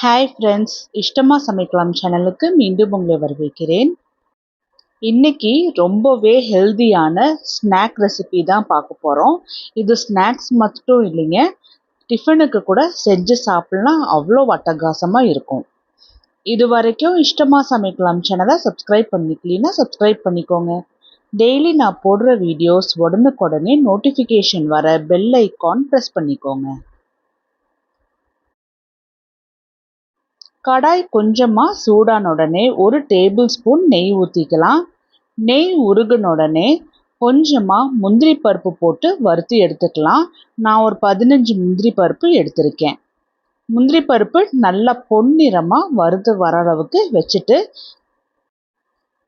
Hi friends இஷ்டமாக சமைக்கலாம் சேனலுக்கு மீண்டும் உங்களை வரவேற்கிறேன். இன்னைக்கு ரொம்பவே ஹெல்தியான ஸ்நாக் ரெசிபி தான் பார்க்க போகிறோம் இது ஸ்நாக்ஸ் மட்டும் இல்லைங்க டிஃபனுக்கு கூட செஞ்சு சாப்பிட்லாம் அவ்வளோ அட்டகாசமாக இருக்கும். இது வரைக்கும் இஷ்டமாக சமைக்கலாம் சேனலை சப்ஸ்கிரைப் பண்ணிக்கலீன்னா சப்ஸ்கிரைப் பண்ணிக்கோங்க. டெய்லி நான் போடுற வீடியோஸ் உடனுக்குடனே நோட்டிஃபிகேஷன் வர பெல் ஐக்கான் ப்ரெஸ் பண்ணிக்கோங்க. கடாய் கொஞ்சமாக சூடான உடனே ஒரு டேபிள் ஸ்பூன் நெய் ஊற்றிக்கலாம் நெய் உருகின உடனே கொஞ்சமாக முந்திரி பருப்பு போட்டு வறுத்து எடுத்துக்கலாம். நான் ஒரு பதினஞ்சு முந்திரி பருப்பு எடுத்திருக்கேன். முந்திரி பருப்பு நல்லா பொன்னிறமாக வறுத்து வர அளவுக்கு வச்சுட்டு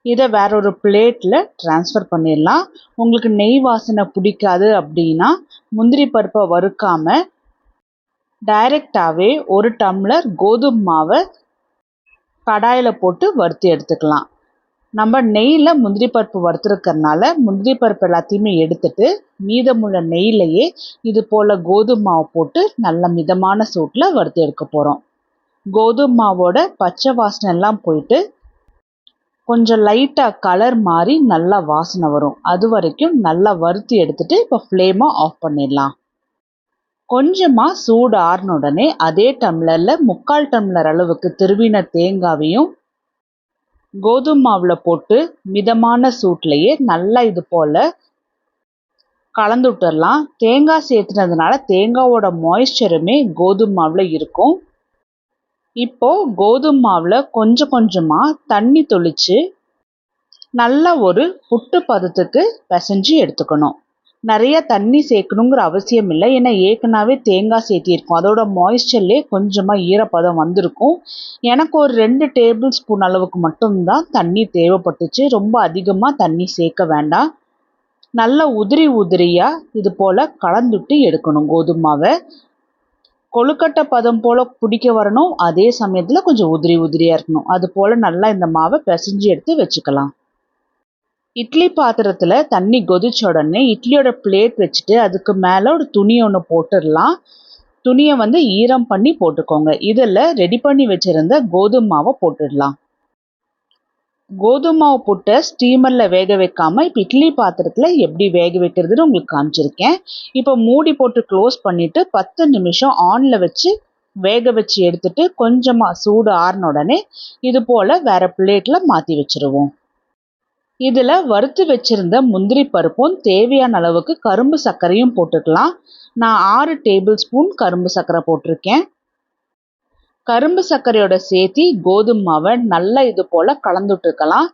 இதை வேற ஒரு பிளேட்டில் ட்ரான்ஸ்ஃபர் பண்ணிடலாம். உங்களுக்கு நெய் வாசனை பிடிக்காது அப்படின்னா முந்திரி பருப்பை வறுக்காமல் டைரெக்டாகவே ஒரு டம்ளர் கோதுமை மாவை கடாயில் போட்டு வறுத்து எடுத்துக்கலாம். நம்ம நெய்யில் முந்திரி பருப்பு வறுத்துருக்கறனால முந்திரி பருப்பு எல்லாத்தையுமே எடுத்துட்டு மீதமுள்ள நெய்யிலையே இது போல் கோதுமை மாவு போட்டு நல்ல மிதமான சூட்டில் வறுத்து எடுக்க போகிறோம் கோதுமை மாவோட பச்சை வாசனை எல்லாம் போயிட்டு கொஞ்சம் லைட்டாக கலர் மாறி நல்லா வாசனை வரும். அது வரைக்கும் நல்லா வறுத்து எடுத்துட்டு இப்போ ஃப்ளேமை ஆஃப் பண்ணிடலாம். கொஞ்சமாக சூடு ஆறின உடனே அதே டம்ளரில் முக்கால் டம்ளர் அளவுக்கு திருவின தேங்காவையும் கோதுமை மாவில் போட்டு மிதமான சூட்லேயே நல்லா இது போல் கலந்து விட்டுடலாம் தேங்காய் சேர்த்துனதுனால தேங்காவோட மாய்ஸ்சருமே கோதுமை மாவில் இருக்கும். இப்போது கோதுமை மாவில் கொஞ்சம் கொஞ்சமாக தண்ணி தொளித்து நல்ல ஒரு புட்டு பதத்துக்கு பிசைஞ்சு எடுத்துக்கணும். நிறைய தண்ணி சேர்க்கணுங்கிற அவசியம் இல்லை. ஏன்னா ஏற்கனவே தேங்காய் சேர்த்திருக்கோம். அதோட மாய்ஸ்சர்லேயே கொஞ்சமாக ஈரப்பதம் வந்திருக்கும். எனக்கு ஒரு ரெண்டு டேபிள் ஸ்பூன் அளவுக்கு மட்டும்தான் தண்ணி தேவைப்பட்டுச்சு. ரொம்ப அதிகமாக தண்ணி சேர்க்க வேண்டாம். நல்லா உதிரி உதிரியாக இது போல் கலந்துட்டு எடுக்கணும் கோதுமாவை கொழுக்கட்டை பதம் போல் பிடிக்க வரணும். அதே சமயத்தில் கொஞ்சம் உதிரி உதிரியாக இருக்கணும். அது போல் நல்லா இந்த மாவை பிசைஞ்சு எடுத்து வச்சுக்கலாம். இட்லி பாத்திரத்தில் தண்ணி கொதிச்ச உடனே இட்லியோட பிளேட் வச்சுட்டு அதுக்கு மேலே ஒரு துணி ஒன்று போட்டுடலாம். துணியை வந்து ஈரம் பண்ணி போட்டுக்கோங்க. இதில் ரெடி பண்ணி வச்சுருந்த கோதுமை மாவை போட்டுடலாம். கோதுமை மாவு போட்டு ஸ்டீமரில் வேக வைக்காமல் இப்போ இட்லி பாத்திரத்தில் எப்படி வேக வைக்கிறதுன்னு உங்களுக்கு காமிச்சிருக்கேன். இப்போ மூடி போட்டு க்ளோஸ் பண்ணிவிட்டு பத்து நிமிஷம் ஆனில் வச்சு வேக வச்சு எடுத்துட்டு கொஞ்சமாக சூடு ஆறின உடனே இது போல் வேறு பிளேட்டில் மாற்றி வச்சுருவோம். இதில் வறுத்து வச்சுருந்த முந்திரி பருப்பும் தேவையான அளவுக்கு கரும்பு சர்க்கரையும் போட்டுக்கலாம். நான் ஆறு டேபிள் ஸ்பூன் கரும்பு சர்க்கரை போட்டிருக்கேன். கரும்பு சர்க்கரையோட சேர்த்தி கோதுமை மாவை நல்லா இது போல் கலந்துட்டுருக்கலாம்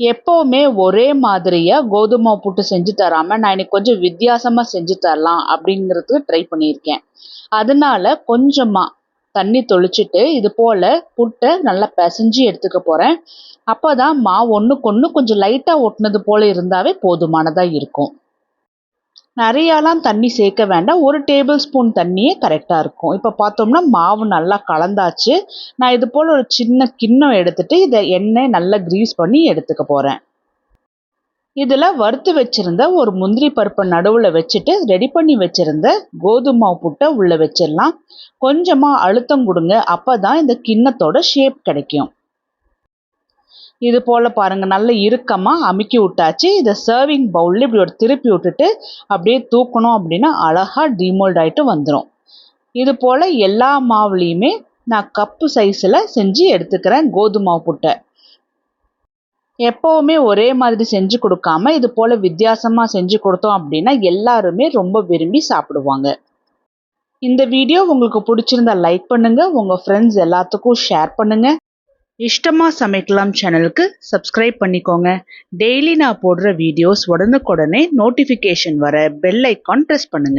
எப்போவுமே ஒரே மாதிரியாக கோதுமை புட்டு செஞ்சு தராமல் நான் இன்னைக்கு கொஞ்சம் வித்தியாசமாக செஞ்சு தரலாம் அப்படிங்கிறதுக்கு ட்ரை பண்ணியிருக்கேன். அதனால கொஞ்சமாக தண்ணி தொளிச்சிட்டு இது போல் புட்டை நல்லா பிசைஞ்சு எடுத்துக்க போகிறேன் அப்போ தான் மாவு ஒன்றுக்கு ஒன்று கொஞ்சம் லைட்டாக ஒட்டினது போல் இருந்தாவே போதுமானதாக இருக்கும். நிறையாலாம் தண்ணி சேர்க்க வேண்டாம். ஒரு டேபிள் ஸ்பூன் தண்ணியே கரெக்டாக இருக்கும். இப்போ பார்த்தோம்னா மாவு நல்லா கலந்தாச்சு. நான் இது போல் ஒரு சின்ன கிண்ணம் எடுத்துகிட்டு இதை எண்ணெய் நல்லா க்ரீஸ் பண்ணி எடுத்துக்க போகிறேன் இதில் வறுத்து வச்சுருந்த ஒரு முந்திரி பருப்பை நடுவில் வச்சுட்டு ரெடி பண்ணி வச்சுருந்த கோதுமை புட்டை உள்ளே வச்சிடலாம். கொஞ்சமாக அழுத்தம் கொடுங்க அப்போ தான் இந்த கிண்ணத்தோட ஷேப் கிடைக்கும். இது போல் பாருங்கள் நல்ல இறுக்கமாக அமுக்கி விட்டாச்சு. இதை சர்விங் பவுலில் இப்படி ஒரு திருப்பி விட்டுட்டு அப்படியே தூக்கணும் அப்படின்னா அழகாக டிமோல்ட் ஆகிட்டு வந்துடும் இது போல் எல்லா மாவுலேயுமே நான் கப்பு சைஸில் செஞ்சு எடுத்துக்கிறேன் கோதுமை புட்டை. எப்போவுமே ஒரே மாதிரி செஞ்சு கொடுக்காம இது போல் வித்தியாசமாக செஞ்சு கொடுத்தோம் அப்படின்னா எல்லாருமே ரொம்ப விரும்பி சாப்பிடுவாங்க. இந்த வீடியோ உங்களுக்கு பிடிச்சிருந்தா லைக் பண்ணுங்கள் உங்கள் ஃப்ரெண்ட்ஸ் எல்லாத்துக்கும் ஷேர் பண்ணுங்கள் இஷ்டமாக சமைக்கலாம் சேனலுக்கு சப்ஸ்கிரைப் பண்ணிக்கோங்க. டெய்லி நான் போடுற வீடியோஸ் உடனுக்குடனே நோட்டிஃபிகேஷன் வர பெல் ஐக்கான் ப்ரெஸ் பண்ணுங்கள்